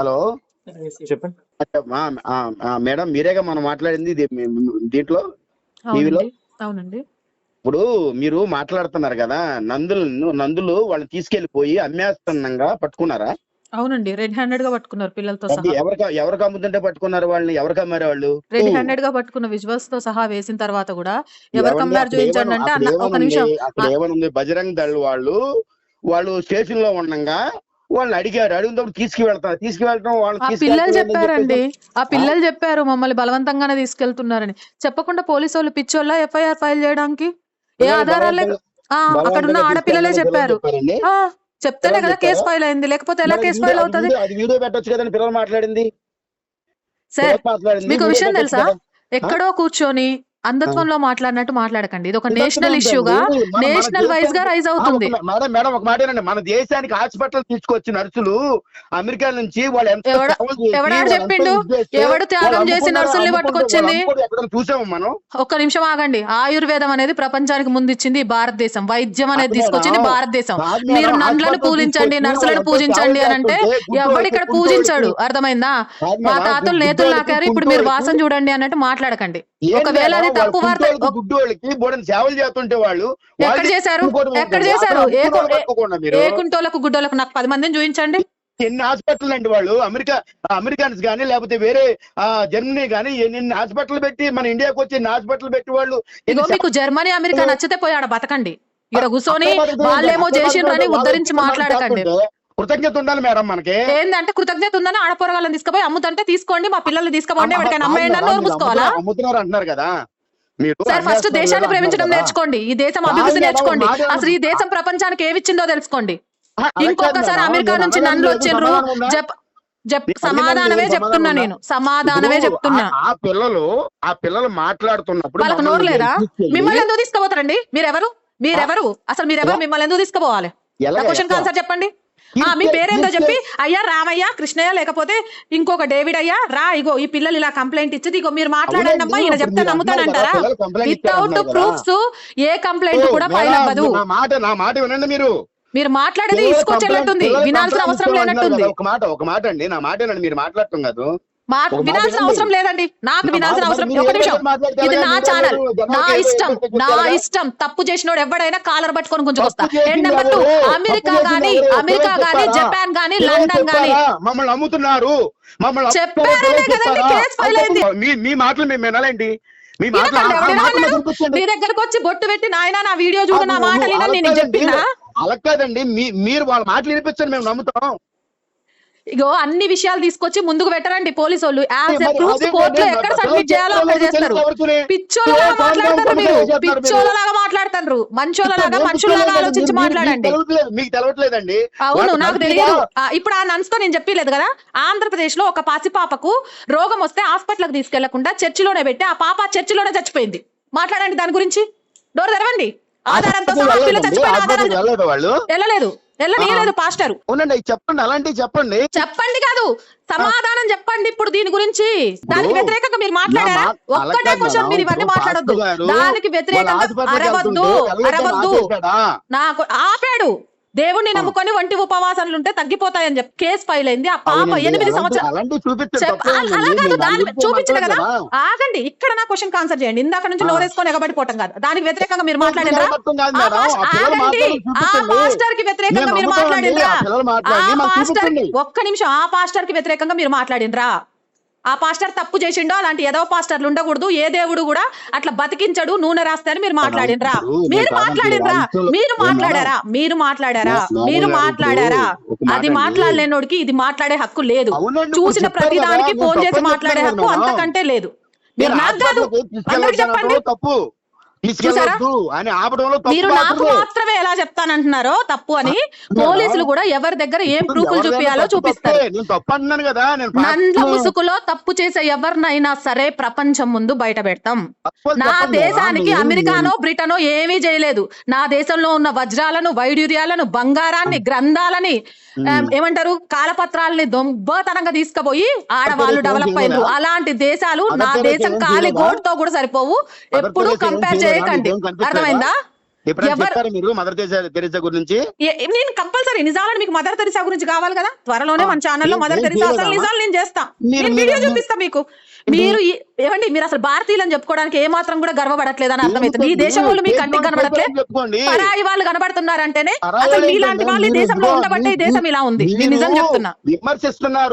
Hello? చెప్పండి. Madam మీరేగా మనం మాట్లాడింది దీంట్లో? టీవీలో? అవునండి. ఇప్పుడు మీరు మాట్లాడుతున్నారు కదా నందులు నందులు వాళ్ళని తీసుకెళ్ళిపోయి అమ్మేస్తున్నాగా పట్టుకున్నారా? అవునండి. రెడ్ హ్యాండెడ్గా పట్టుకున్నారు పిల్లలతో ఎవరికి ఎవరికి అమ్ముతుంటే పట్టుకున్నారు వాళ్ళని? ఎవరికి అమ్మారు వాళ్ళు రెడ్ హ్యాండెడ్గా పట్టుకున్న విజువల్స్తో సహా వేసిన తర్వాత కూడా ఎవరికి అమ్మారు చూపించండి ఏమని- అంటే ఒక? నిమిషం. ఏమనుంది బజరంగ్ దళ్ వాళ్ళు వాళ్ళు స్టేషన్లో ఉండగా వాళ్ళని అడిగారు. అడిగినప్పుడు తీసుకువెళ్తారు తీసుకువెళ్ళటం వాళ్ళు పిల్లలు చెప్పారండి. ఆ పిల్లలు చెప్పారు మమ్మల్ని బలవంతంగానే తీసుకెళ్తున్నారని. చెప్పకుండా పోలీసు వాళ్ళు పిచ్చోళ్ళ ఎఫ్ఐఆర్ ఫైల్ చేయడానికి? ఏ ఆధారాలు అక్కడ ఉన్న ఆడపిల్లలే చెప్పారు. చెప్తేనే కదా కేసు? ఫైల్ అయింది. లేకపోతే ఎలా కేసు ఫైల్ అవుతుంది? అది వీడియో పెట్టొచ్చు కదండి పిల్లలు మాట్లాడింది. సార్ మీకు విషయం తెలుసా. ఎక్కడో కూర్చొని అంధత్వంలో మాట్లాడినట్టు మాట్లాడకండి. ఇది ఒక నేషనల్? ఇష్యూగా నేషనల్ వైజ్గా రైజ్ అవుతుంది. మేడం మేడం ఒక మాట మన దేశానికి హాస్పిటల్ తీసుకొచ్చి నర్సులు అమెరికా నుంచి వాళ్ళు ఎవడాడు చెప్పిండు? ఎవడు త్యాగం చేసి నర్సుల్ని పట్టుకొచ్చింది? చూసాము మనం? ఒక్క నిమిషం ఆగండి. ఆయుర్వేదం అనేది ప్రపంచానికి ముందు ఇచ్చింది భారతదేశం. వైద్యం అనేది తీసుకొచ్చింది. భారతదేశం. మీరు హాస్పిటల్ పూజించండి నర్సులను పూజించండి అని అంటే ఎవడు ఇక్కడ పూజించాడు? అర్థమైందా? మా తాతలు నేతులు నాకారు ఇప్పుడు మీరు వాసన చూడండి అన్నట్టు మాట్లాడకండి. ఒకవేళ అది తప్పు వార్త బోడని సేవలు చేస్తుంటే వాళ్ళు ఎక్కడ చేశారు? ఎక్కడ ఏంటంటే, చేశారు? ఏ కుంటోలకు గుడ్డోలకు నాకు పది మందిని చూపించండి. ఎన్ని హాస్పిటల్ అండి వాళ్ళు? అమెరికా అమెరికన్స్ కానీ లేకపోతే వేరే జర్మనీ కానీ ఎన్ని హాస్పిటల్ పెట్టి మన ఇండియాకి వచ్చి ఎన్ని హాస్పిటల్ పెట్టి వాళ్ళు మీకు జర్మనీ అమెరికా నచ్చితే పోయి ఆడ బతకండి. ఇక్కడ కూర్చొని వాళ్ళేమో అక్కడ చేసిండ్రు అని బతకడం ఉద్ధరించి మాట్లాడకండి. కృతజ్ఞత ఉండాలి మేడం మనకి. ఏందంటే కృతజ్ఞత ఉందని ఆడపోరగాళ్ళని తీసుకుపోయి అమ్ముతుంటే తీసుకోండి మా పిల్లల్ని తీసుకుపోండి ఎవరికైనా మూసుకోవాలా? అమ్ముతున్నారు- అంటున్నారు కదా. సార్ ఫస్ట్ దేశాన్ని ప్రేమించడం. నేర్చుకోండి. ఈ దేశం అభివృద్ధి నేర్చుకోండి. అసలు ఈ దేశం ప్రపంచానికి ఏమిచ్చిందో తెలుసుకోండి. ఇంకొకసారి అమెరికా నుంచి నన్ను వచ్చిండ్రు సమాధానమే చెప్తున్నా నేను. సమాధానమే చెప్తున్నా. ఆ- పిల్లలు ఆ పిల్లలు మాట్లాడుతున్నప్పుడు వాళ్ళకి మమ్మల్ని నోరు లేదా? మిమ్మల్ని ఎందుకు తీసుకుపోతారండి? మీరెవరు? మీరెవరు? అసలు మీరెవరు? మిమ్మల్ని ఎందుకు తీసుకుపోవాలి? క్వశ్చన్? ఆన్సర్ చెప్పండి. మీ పేరేందో చెప్పి? అయ్యా రామయ్య కృష్ణయ్య లేకపోతే ఇంకొక డేవిడ్ అయ్యా? రా ఇగో ఈ పిల్లలు ఇలా కంప్లైంట్ ఇచ్చింది. ఇగో మీరు మాట్లాడండి అమ్మా ఈయన చెప్తే నమ్ముతానంటారా? వితౌట్ ప్రూఫ్స్ ఏ కంప్లైంట్ కూడా ఫైల్ అవ్వదు. నా మాట నా మాట వినండి మీరు. మీరు మాట్లాడేది ఇసుకొచ్చేటట్టుంది complaint- వినాల్సిన అవసరం లేనట్టుంది. ఒక మాట ఒక మాట అండి. నా మాట మీరు మాట్లాడటం కాదు. వినాల్సిన. అవసరం లేదండి. నాకు వినాల్సిన అవసరం. ఒక నిమిషం. ఇది నా ఛానల్ నా ఇష్టం. నా? ఇష్టం. తప్పు చేసినోడు ఎవడైనా కాలర్ పట్టుకొని గుంజుకొస్తా. చేసింది అండ్ నెంబర్ టూ? అమెరికా గానీ? అమెరికా గానీ? జపాన్ గానీ లండన్ గానీ? మమ్మల్ని అమ్ముతున్నారు. మీ మాటలు మేము వినాలండి. మీ మాటలు మాటలు దగ్గరకు వచ్చి బొట్టు పెట్టి నాయన నా వీడియో చూడు నా అది మాట నువ్వు వినని నేను చెప్పినా? అలా కాదండి. మీ- మీరు వాళ్ళ మాటలు వినిపించండి మేము నమ్ముతాం. ఇగో అన్ని విషయాలు తీసుకొచ్చి ముందుకు పెట్టరండి పోలీసు వాళ్ళు యాజ్ అదే కోర్టులో ఎక్కడ సబ్మిట్ చేయాలో అక్కడ చేస్తారు? పిచ్చోళ్ళలాగా మాట్లాడతారు మీరు? పిచ్చోళ్ళలాగా మాట్లాడతారు. మంచోళ్ళలాగా మనుషుల్లాగా ఆలోచించి మాట్లాడండి. తెలవట్లేదు, మీకు తెలవట్లేదండి. అవును నాకు తెలియదు. ఇప్పుడు ఆ నన్స్తో నేను చెప్పలేదు కదా? ఆంధ్రప్రదేశ్లో ఒక పసిపాపకు రోగం వస్తే హాస్పిటల్కి తీసుకెళ్ళకుండా చర్చిలోనే పెట్టి ఆ పాప చర్చిలోనే చచ్చిపోయింది. మాట్లాడండి దాని గురించి. డోర్ తెరవండి. ఆధారంతో సహా చచ్చిపోయిన ఆధారం వెళ్ళలేదు వాళ్ళు. వెళ్ళలేదు. వెళ్ళనీయలేదు పాస్టర్. అవునండి అవి చెప్పండి అలాంటివి చెప్పండి. చెప్పండి కాదు సమాధానం చెప్పండి ఇప్పుడు దీని గురించి. దానికి వ్యతిరేకంగా మీరు మాట్లాడారా? ఒక్కటే క్వశ్చన్ మీరు ఇవన్నీ మాట్లాడొద్దు. దానికి వ్యతిరేకంగా అరవద్దు అరవద్దు? నాకు ఆపాడు. దేవుణ్ణి నమ్ముకొని ఒంటి ఉపవాసాలు ఉంటే తగ్గిపోతాయని చెప్పి కేసు ఫైల్ అయింది. ఆ పాప ఎనిమిది సంవత్సరాలు చూపించండి, కాదు ఆగండి ఇక్కడ నా క్వశ్చన్ ఆన్సర్ చేయండి. ఇందాక నుంచి. నోరేసుకొని ఎగబడిపోవటం కాదు. దానికి వ్యతిరేకంగా మీరు మాట్లాడారా ఆగండి ఆ. పాస్టర్కి వ్యతిరేకంగా మీరు మాట్లాడిండ్రా? ఆ పాస్టర్. ఒక్క నిమిషం ఆ పాస్టర్కి వ్యతిరేకంగా మీరు మాట్లాడిండ్రా? ఆ పాస్టర్ తప్పు చేసిండో అలాంటి ఏదో పాస్టర్లు ఉండకూడదు ఏ దేవుడు కూడా అట్లా బతికించడు నూనె రాస్తే అని మీరు మాట్లాడిండ్రా ఇప్పుడు మీరు కాదండి, మీరు మాట్లాడారా? మీరు మాట్లాడారా? మీరు మాట్లాడారా? అది. మాట్లాడలేనోడికి ఇది మాట్లాడే హక్కు లేదు. చూసిన ప్రతి దానికి ఫోన్ చేసి మాట్లాడే హక్కు. అంతకంటే లేదు. మీరు నాకు కాదు అందరికి చెప్పండి. తప్పు. తీసుకెళ్ళొద్దు అని ఆపడంలో తప్పు మీరు నాకు మాత్రమే. ఎలా చెప్తానంటున్నారో తప్పు అని పోలీసులు కూడా ఎవరి దగ్గర ఏం ప్రూఫ్లు చూపించాలో చూపిస్తారు. నేను తప్పు కదా ముసుగులో తప్పు చేసే ఎవరినైనా సరే ప్రపంచం ముందు బయట పెడతాం నా. దేశానికి అమెరికానో బ్రిటనో ఏమీ చేయలేదు నా దేశంలో ఉన్న వజ్రాలను వైడూర్యాలను బంగారాన్ని గ్రంథాలని ఏమంటారు కాలపత్రాలని దొంగతనంగా తీసుకుపోయి ఆడవాళ్ళు డెవలప్ చేయలేదా? అలాంటి దేశాలు నా దేశం కాలి? గోడుతో కూడా సరిపోవు ఎప్పుడు కంపేర్? చేయకండి? అర్థమైందా? మీరు మదర్ తెరేసా గురించి? నేను కంపల్సరీ నిజాలని మీకు మదర్ తెరిసా గురించి కావాలి కదా? త్వరలోనే మన ఛానల్లో మదర్ తెరిసా అసలు? నిజాలు నేను చేస్తా. మీరు- నేను వీడియో చూపిస్తా మీకు. మీరు ఏమండి మీరు అసలు భారతీయులని చెప్పుకోవడానికి ఏ మాత్రం కూడా గర్వపడట్లేదని అర్థమవుతుంది ఈ దేశం వాళ్ళు మీకు కంటికి కనబడట్లే? చెప్పుకోండి? పరాయి వాళ్ళు కనబడుతున్నారంటేనే అసలు మీలాంటి వాళ్ళు ఈ దేశంలో ఉండబట్టే ఈ దేశం ఇలా ఉంది. నిజం చెప్తున్నా. విమర్శిస్తున్నారు.